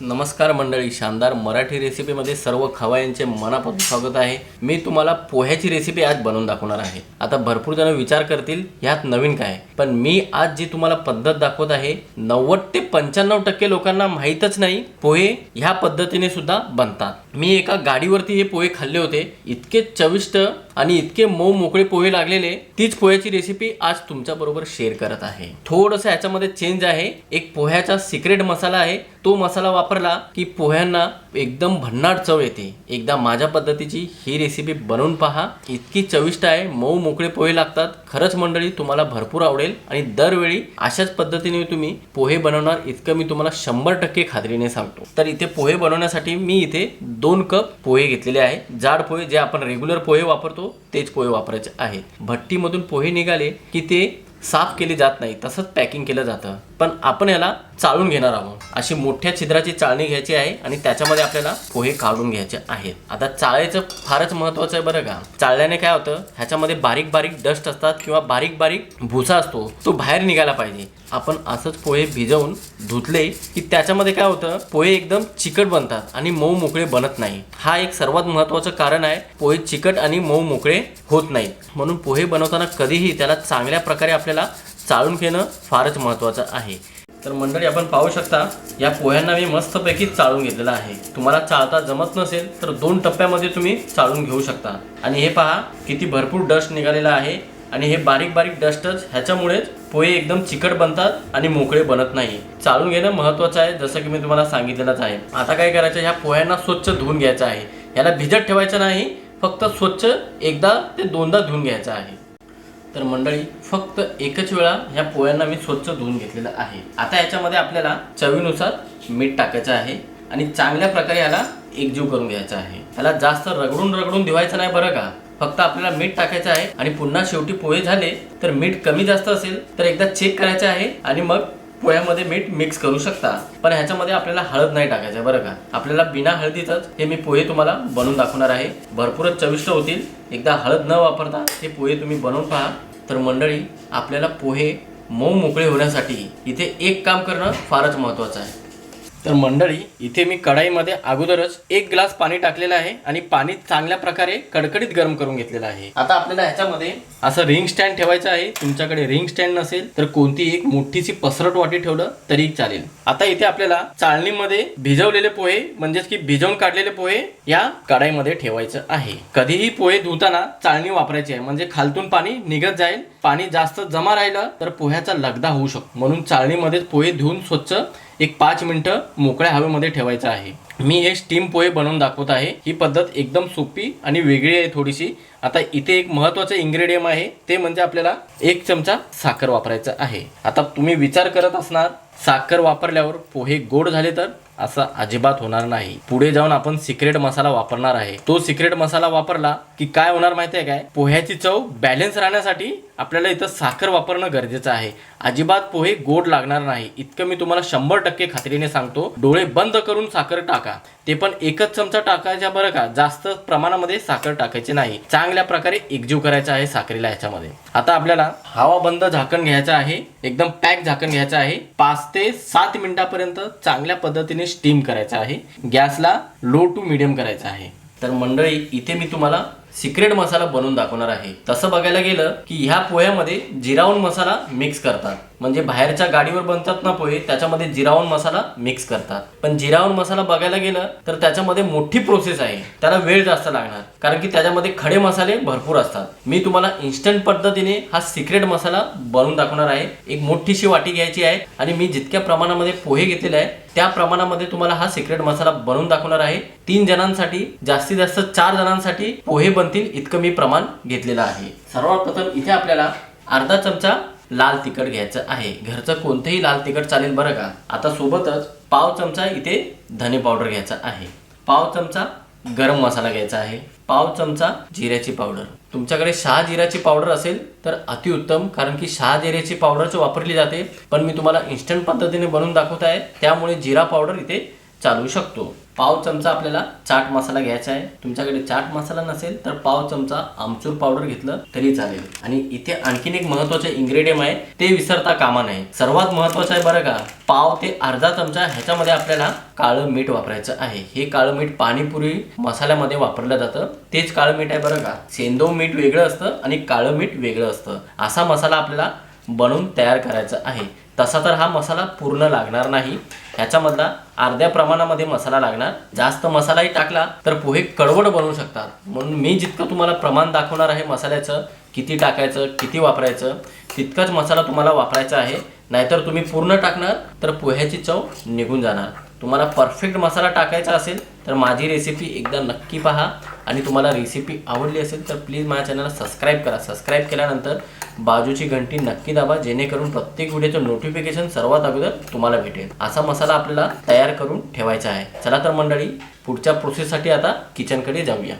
नमस्कार मंडळी शानदार मराठी रेसिपीमध्ये सर्व खवायांचे मनापासून स्वागत आहे. मी तुम्हाला पोह्याची रेसिपी आज बनवून दाखवणार आहे. आता भरपूर जण विचार करतील ह्यात नवीन काय पण मी आज जी तुम्हाला पद्धत दाखवत आहे नव्वद ते पंच्याण्णव टक्के लोकांना माहीतच नाही पोहे ह्या पद्धतीने सुद्धा बनतात. मी एका गाडीवरती हे पोहे खाल्ले होते. इतके चविष्ट आणि इतके मऊ मोकळे पोहे लागलेले तीच पोह्याची रेसिपी आज तुमच्या बरोबर शेअर करत आहे. थोडंसं याच्यामध्ये चेंज आहे. एक पोह्याचा सिक्रेट मसाला आहे. तो मसाला वापरला की पोह्यांना एकदम भन्नाट चव येते. एकदा माझ्या पद्धतीची ही रेसिपी बनवून पहा. इतकी चविष्ट आहे मऊ मोकळे पोहे लागतात. खरंच मंडळी तुम्हाला भरपूर आवडेल आणि दरवेळी अशाच पद्धतीने तुम्ही पोहे बनवणार इतकं मी तुम्हाला शंभर टक्के खात्रीने सांगतो. तर इथे पोहे बनवण्यासाठी मी इथे दोन कप पोहे घेतलेले आहे. जाड पोहे जे आपण रेग्युलर पोहे वापरतो तेच पोहे वापरायचे आहेत. भट्टीमधून पोहे निघाले की ते साफ केली जात नाही तसंच पॅकिंग केलं जातं. पण आपण याला चाळून घेणार आहोत. अशी मोठ्या छिद्राची चाळणी घ्यायची आहे आणि त्याच्यामध्ये आपल्याला पोहे काढून घ्यायचे आहेत. आता चाळायचं फारच महत्त्वाचं आहे बरं का. चाळल्याने काय होतं ह्याच्यामध्ये बारीक बारीक डस्ट असतात किंवा बारीक बारीक भुसा असतो तो बाहेर निघायला पाहिजे. आपण असंच पोहे भिजवून धुतले की त्याच्यामध्ये काय होतं पोहे एकदम चिकट बनतात आणि मऊ मोकळे बनत नाही. हा एक सर्वात महत्त्वाचं कारण आहे पोहे चिकट आणि मऊ मोकळे होत नाहीत. म्हणून पोहे बनवताना कधीही त्याला चांगल्या प्रकारे आपल्याला चाळून घेणं फारच महत्त्वाचं आहे. तर मंडळी आपण पाहू शकता या पोह्यांना मी मस्तपैकी चाळून घेतलेला आहे. तुम्हाला चाळता जमत नसेल तर दोन टप्प्यामध्ये तुम्ही चाळून घेऊ शकता. आणि हे पहा किती भरपूर डस्ट निघालेला आहे. आणि हे बारीक बारीक डस्टच ह्याच्यामुळेच पोहे एकदम चिकट बनतात आणि मोकळे बनत नाही. चाळून घेणं महत्त्वाचं आहे जसं की मी तुम्हाला सांगितलेलंच आहे. आता काय करायचं ह्या पोह्यांना स्वच्छ धुवून घ्यायचं आहे. याला भिजत ठेवायचं नाही फक्त स्वच्छ एकदा ते दोनदा धुवून घ्यायचं आहे. तर मंडळी फक्त एकच वेळा ह्या पोह्यांना मी स्वच्छ धुवून घेतलेलं आहे. आता याच्यामध्ये आपल्याला चवीनुसार मीठ टाकायचं आहे आणि चांगल्या प्रकारे याला एकजीव करून घ्यायचा आहे. याला जास्त रगडून रगडून धुवायचं नाही बरं का? फक्त आपल्याला मीठ टाकायचं आहे आणि पुन्हा शेवटी पोहे झाले तर मीठ कमी जास्त असेल तर एकदा चेक करायचं आहे आणि मग पोह्यामध्ये मीठ मिक्स करू शकता. पण ह्याच्यामध्ये आपल्याला हळद नाही टाकायचं बरं का? आपल्याला बिना हळदीतच हे मी पोहे तुम्हाला बनवून दाखवणार आहे. भरपूरच चविष्ट होतील. एकदा हळद न वापरता हे पोहे तुम्ही बनवून पहा. तर मंडळी आपल्याला पोहे मऊ मोकळे होण्यासाठी इथे एक काम करणं फारच महत्त्वाचं आहे. तर मंडळी इथे मी कढाईमध्ये अगोदरच एक ग्लास पाणी टाकलेलं आहे आणि पाणी चांगल्या प्रकारे कडकडीत गरम करून घेतलेलं आहे. आता आपल्याला ह्याच्यामध्ये असं रिंग स्टँड ठेवायचं आहे. तुमच्याकडे रिंग स्टँड नसेल तर कोणती एक मोठीशी पसरट वाटी ठेवलं तरी चालेल. आता इथे आपल्याला चाळणीमध्ये भिजवलेले पोहे म्हणजेच की भिजवून काढलेले पोहे या कढाईमध्ये ठेवायचं आहे. कधीही पोहे धुताना चाळणी वापरायची आहे. म्हणजे खालतून पाणी निघत जाईल. पाणी जास्त जमा राहिलं तर पोह्याचा लगदा होऊ शकतो. म्हणून चाळणीमध्ये पोहे धुवून स्वच्छ एक पाच मिनटं मोकळ्या हवेमध्ये ठेवायचं आहे. मी हे स्टीम पोहे बनवून दाखवत आहे. ही पद्धत एकदम सोपी आणि वेगळी आहे थोडीशी. आता इथे एक महत्त्वाचं इंग्रेडियम आहे. ते म्हणजे आपल्याला एक चमचा साखर वापरायचा आहे. आता तुम्ही विचार करत असणार साखर वापरल्यावर पोहे गोड झाले तर? असं अजिबात होणार नाही. पुढे जाऊन आपण सिक्रेट मसाला वापरणार आहे. तो सिक्रेट मसाला वापरला की काय होणार माहिती आहे काय? पोह्याची चव बॅलन्स राहण्यासाठी आपल्याला इथं साखर वापरणं गरजेचं आहे. अजिबात पोहे गोड लागणार नाही. इतकं मी तुम्हाला शंभर टक्के खात्रीने सांगतो. डोळे बंद करून साखर टाका. ते पण एकच चमचा टाकायचा बरं का? जास्त प्रमाणामध्ये साखर टाकायची नाही. चांगल्या प्रकारे एकजीव करायचा आहे साखरेला ह्याच्यामध्ये आता आपल्याला हवा बंद झाकण घ्यायचं आहे. एकदम पॅक झाकण घ्यायचं आहे. पाच ते सात मिनिटापर्यंत चांगल्या पद्धतीने स्टीम करायचं आहे. गॅसला लो टू मिडियम करायचा आहे. तर मंडळी इथे मी तुम्हाला सिक्रेट मसाला बनवून दाखवणार आहे. तसं बघायला गेलं की ह्या पोह्यामध्ये जिरावून मसाला मिक्स करतात. म्हणजे बाहेरच्या गाडीवर बनतात ना पोहे त्याच्यामध्ये जिरावून मसाला मिक्स करतात. पण जिरावून मसाला बघायला गेलं तर त्याच्यामध्ये मोठी प्रोसेस आहे. त्याला वेळ जास्त लागणार. कारण की त्याच्यामध्ये खडे मसाले भरपूर असतात. मी तुम्हाला इन्स्टंट पद्धतीने हा सिक्रेट मसाला बनवून दाखवणार आहे. एक मोठीशी वाटी घ्यायची आहे आणि मी जितक्या प्रमाणामध्ये पोहे घेतलेले आहे त्या प्रमाणामध्ये तुम्हाला हा सिक्रेट मसाला बनवून दाखवणार आहे. तीन जणांसाठी जास्तीत जास्त चार जणांसाठी पोहे बनतील इतकं मी प्रमाण घेतलेलं आहे. सर्वात प्रथम इथे आपल्याला अर्धा चमचा लाल तिखट घ्यायचं आहे. घरचं कोणतंही लाल तिखट चालेल बरं का? आता सोबतच पाव चमचा इथे धने पावडर घ्यायचा आहे. पाव चमचा गरम मसाला घ्यायचा आहे. पाव चमचा जिऱ्याची पावडर. तुमच्याकडे शहा जिऱ्याची पावडर असेल तर अतिउत्तम कारण की शहा जिऱ्याची पावडरच वापरली जाते. पण मी तुम्हाला इन्स्टंट पद्धतीने बनवून दाखवत आहे. त्यामुळे जिरा पावडर इथे चालू शकतो. पाव चमचा आपल्याला चाट मसाला घ्यायचा आहे. तुमच्याकडे चाट मसाला नसेल तर पाव चमचा आमचूर पावडर घेतलं तरी चालेल. आणि इथे आणखीन एक महत्त्वाचे इन्ग्रेडियंट आहे ते विसरता कामा नये. सर्वात महत्वाचं आहे बरं का पाव ते अर्धा चमचा ह्याच्यामध्ये आपल्याला काळं मीठ वापरायचं आहे. हे काळं मीठ पाणीपुरी मसाल्यामध्ये वापरलं जातं. तेच काळं मीठ आहे बरं का. सेंदो मीठ वेगळं असतं आणि काळं मीठ वेगळं असतं. असा मसाला आपल्याला बनवून तयार करायचा आहे. तसा तर हा मसाला पूर्ण लागणार नाही. ह्याच्यामधला अर्ध्या प्रमाणामध्ये मसाला लागणार. जास्त मसालाही टाकला तर पोहे कडवड बनवू शकतात. म्हणून मी जितकं तुम्हाला प्रमाण दाखवणार आहे मसाल्याचं किती टाकायचं किती वापरायचं तितकाच मसाला तुम्हाला वापरायचा आहे. नाहीतर तुम्ही पूर्ण टाकणार तर पोह्याची चव निघून जाणार. तुम्हाला परफेक्ट मसाला टाकायचा असेल तर माझी रेसिपी एकदा नक्की पहा. आणि तुम्हाला रेसिपी आवडली असेल तर प्लीज माझ्या चॅनलला सबस्क्राईब करा. सबस्क्राईब केल्यानंतर बाजूची घंटी नक्की दाबा जेणेकरून प्रत्येक व्हिडिओचं नोटिफिकेशन सर्वात अगोदर तुम्हाला भेटेल. असा मसाला आपल्याला तयार करून ठेवायचा आहे. चला तर मंडळी पुढच्या प्रोसेससाठी आता किचनकडे जाऊया.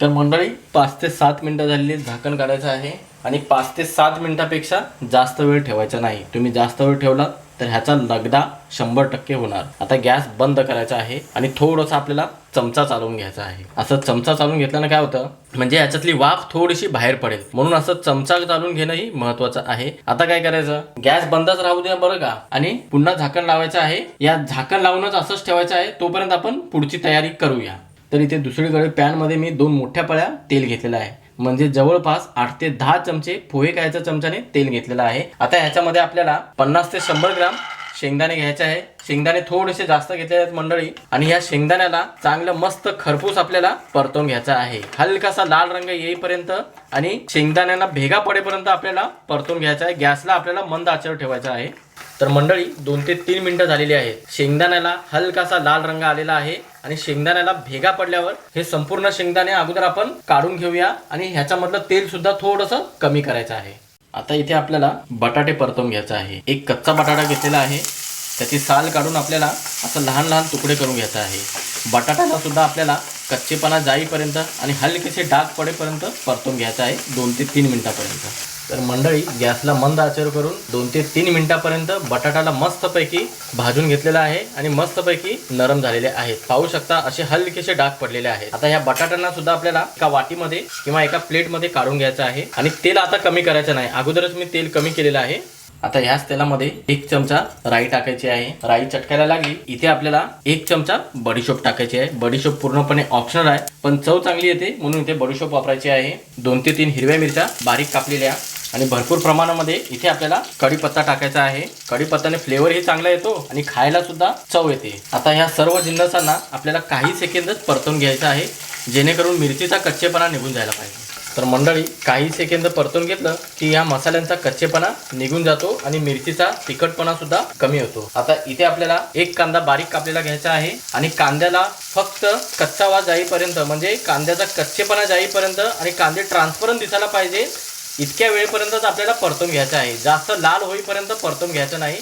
तर मंडळी पाच ते सात मिनटं झालेली झाकण काढायचं आहे आणि पाच ते सात मिनटापेक्षा जास्त वेळ ठेवायचा नाही. तुम्ही जास्त वेळ ठेवला तर ह्याचा लगदा शंभर टक्के होणार. आता गॅस बंद करायचा आहे आणि थोडंसं आपल्याला चमचा चालवून घ्यायचा आहे. असं चमचा चालवून घेतल्यानं काय होतं? म्हणजे ह्याच्यातली वाफ थोडीशी बाहेर पडेल. म्हणून असं चमचा चालवून घेणंही महत्वाचं आहे. आता काय करायचं? गॅस बंदच राहू द्या बरं का. आणि पुन्हा झाकण लावायचं आहे. या झाकण लावूनच असंच ठेवायचं आहे. तोपर्यंत आपण पुढची तयारी करूया. तर इथे दुसरीकडे पॅनमध्ये मी दोन मोठ्या पळ्या तेल घेतलेलं आहे. म्हणजे जवळपास आठ ते दहा चमचे पोहे खायच्या चमच्याने तेल घेतलेलं आहे. आता ह्याच्यामध्ये आपल्याला पन्नास ते शंभर ग्राम शेंगदाणे घ्यायचे आहे. शेंगदाणे थोडेसे जास्त घेतले आहेत मंडळी. आणि या शेंगदाण्याला चांगलं मस्त खरपूस आपल्याला परतवून घ्यायचा आहे. हलकासा लाल रंग येईपर्यंत आणि शेंगदाण्यांना भेगा पडेपर्यंत आपल्याला परतून घ्यायचा आहे. गॅसला आपल्याला मंद आचर ठेवायचा आहे. तर मंडळी दोन ते तीन मिनिटं झालेली आहेत. शेंगदाण्याला हलकासा लाल रंग आलेला आहे आणि शेंगदाण्याला भेगा पडल्यावर हे संपूर्ण शेंगदाणे अगोदर आपण काढून घेऊया आणि ह्याच्यामधलं तेल सुद्धा थोडंसं कमी करायचं आहे. आता इथे आपल्याला बटाटे परतवून घ्यायचा आहे. एक कच्चा बटाटा घेतलेला आहे. त्याची साल काढून आपल्याला असं लहान लहान तुकडे करून घ्यायचा आहे. बटाट्याला सुद्धा आपल्याला कच्चेपणा जाईपर्यंत आणि हलकेसे डाग पडेपर्यंत परतून घ्यायचा आहे दोन ते तीन मिनिटापर्यंत. तर मंडळी गॅसला मंद आचर करून दोन ते तीन मिनिटापर्यंत बटाटाला मस्तपैकी भाजून घेतलेला आहे आणि मस्तपैकी नरम झालेले आहेत. पाहू शकता असे हलकेसे डाग पडलेले आहेत. आता या बटाट्यांना सुद्धा आपल्याला एका वाटीमध्ये किंवा एका प्लेटमध्ये काढून घ्यायचं आहे आणि तेल आता कमी करायचं नाही. अगोदरच मी तेल कमी केलेलं आहे. आता ह्याच तेलामध्ये एक चमचा राई टाकायची आहे. राई चटकायला लागली. इथे आपल्याला एक चमचा बडीशोप टाकायची आहे. बडीशोप पूर्णपणे ऑप्शनल आहे पण चव चांगली येते म्हणून इथे बडीशोप वापरायची आहे. दोन ते तीन हिरव्या मिरच्या बारीक कापलेल्या आणि भरपूर प्रमाणामध्ये इथे आपल्याला कढीपत्ता टाकायचा आहे. कढीपत्ताने फ्लेवरही चांगला येतो आणि खायला सुद्धा चव येते. आता ह्या सर्व जिन्नसांना आपल्याला काही सेकंदच परतून घ्यायचं आहे जेणेकरून मिरचीचा कच्चेपणा निघून जायला पाहिजे. तर मंडळी काही सेकंद परतून घेतलं की या मसाल्यांचा कच्चेपणा निघून जातो आणि मिरचीचा तिखटपणा सुद्धा कमी होतो. आता इथे आपल्याला एक कांदा बारीक कापलेला घ्यायचा आहे आणि कांद्याला फक्त कच्चा वास जाईपर्यंत म्हणजे कांद्याचा कच्चेपणा जाईपर्यंत आणि कांदे ट्रान्सपरंट दिसायला पाहिजे इतक्या वेळेपर्यंतच आपल्याला परतून घ्यायचं आहे. जास्त लाल होईपर्यंत परतून घ्यायचं नाही.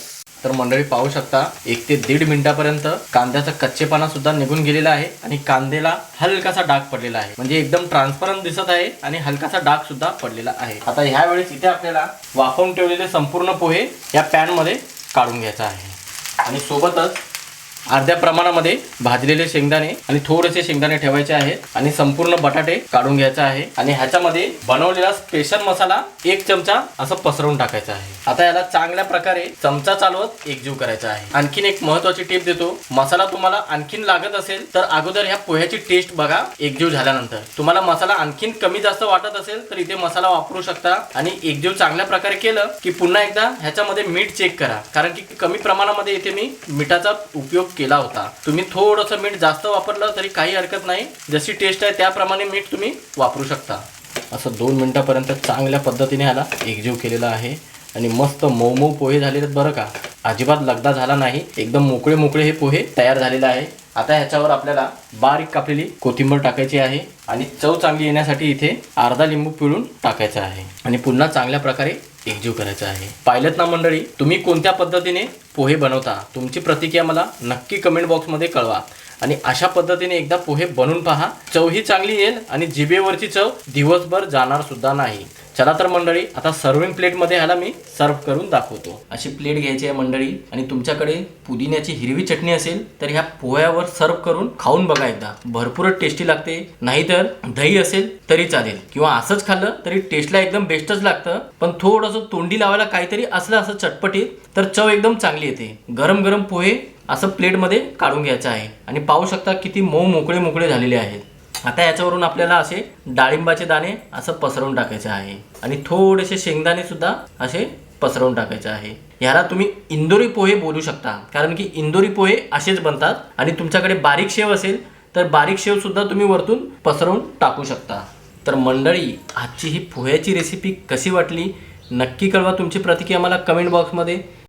तर मंडळी पाहू शकता एक ते दीड मिनिटापर्यंत कांद्याचा कच्चेपणा सुद्धा निघून गेलेला आहे आणि कांद्याला हलकासा डाग पडलेला आहे. म्हणजे एकदम ट्रान्सपरंट दिसत आहे आणि हलकासा डाग सुद्धा पडलेला आहे. आता ह्या वेळेस इथे आपल्याला वाफवून ठेवलेले संपूर्ण पोहे या पॅनमध्ये काढून घ्यायचा आहे. आणि सोबतच अर्ध्या प्रमाणामध्ये भाजलेले शेंगदाणे आणि थोडेसे शेंगदाणे ठेवायचे आहेत आणि संपूर्ण बटाटे काढून घ्यायचे आहे. आणि ह्याच्यामध्ये बनवलेला स्पेशल मसाला एक चमचा असं पसरवून टाकायचा आहे. आता याला चांगल्या प्रकारे चमचा चालवत एकजीव करायचा आहे. आणखीन एक महत्वाची टिप देतो. मसाला तुम्हाला आणखीन लागत असेल तर अगोदर ह्या पोह्याची टेस्ट बघा एकजीव झाल्यानंतर. तुम्हाला मसाला आणखीन कमी जास्त वाटत असेल तर इथे मसाला वापरू शकता आणि एकजीव चांगल्या प्रकारे केलं की पुन्हा एकदा ह्याच्यामध्ये मीठ चेक करा. कारण की कमी प्रमाणामध्ये इथे मी मिठाचा उपयोग केला होता. तुम्ही थोडंसं मीठ जास्त वापरलं तरी काही हरकत नाही. जशी टेस्ट आहे त्याप्रमाणे मीठ तुम्ही वापरू शकता. असं दोन मिनटापर्यंत चांगल्या पद्धतीने ह्याला एकजीव केलेला आहे. आणि मस्त मऊ मऊ पोहे झालेले आहेत बरं का. अजिबात लगदा झाला नाही. एकदम मोकळे मोकळे हे पोहे तयार झालेले आहे. आता ह्याच्यावर आपल्याला बारीक कापलेली कोथिंबीर टाकायची आहे. आणि चव चांगली येण्यासाठी इथे अर्धा लिंबू पिळून टाकायचा आहे. आणि पुन्हा चांगल्या प्रकारे एकजीव करायचा आहे. पाहिलं ना मंडळी तुम्ही कोणत्या पद्धतीने पोहे बनवता? तुमची प्रतिक्रिया मला नक्की कमेंट बॉक्समध्ये कळवा. आणि अशा पद्धतीने एकदा पोहे बनवून पहा. चव ही चांगली येईल आणि जिभेवरची चव दिवसभर जाणार सुद्धा नाही. चला तर मंडळी आता सर्विंग प्लेटमध्ये ह्याला मी सर्व करून दाखवतो. अशी प्लेट घ्यायची आहे मंडळी. आणि तुमच्याकडे पुदिन्याची हिरवी चटणी असेल तर ह्या पोह्यावर सर्व करून खाऊन बघा एकदा. भरपूरच टेस्टी लागते. नाहीतर दही असेल तरी चालेल. किंवा असंच खाल्लं तरी टेस्टला एकदम बेस्टच लागतं. पण थोडंसं तोंडी लावायला काहीतरी असलं असं चटपटीत तर चव एकदम चांगली येते. गरम गरम पोहे असं प्लेटमध्ये काढून घ्यायचं आहे. आणि पाहू शकता किती मऊ मोकळे मोकळे झालेले आहेत. आता याच्यावरून आपल्याला असे डाळिंबाचे दाणे असं पसरवून टाकायचे आहे. आणि थोडेसे शेंगदाणे सुद्धा असे पसरवून टाकायचे आहे. ह्याला तुम्ही इंदोरी पोहे बोलू शकता. कारण की इंदोरी पोहे असेच बनतात. आणि तुमच्याकडे बारीक शेव असेल तर बारीक शेव सुद्धा तुम्ही वरतून पसरवून टाकू शकता. तर मंडळी आजची ही पोह्याची रेसिपी कशी वाटली? नक्की कळवा तुमची प्रतिक्रिया मला कमेंट बॉक्समध्ये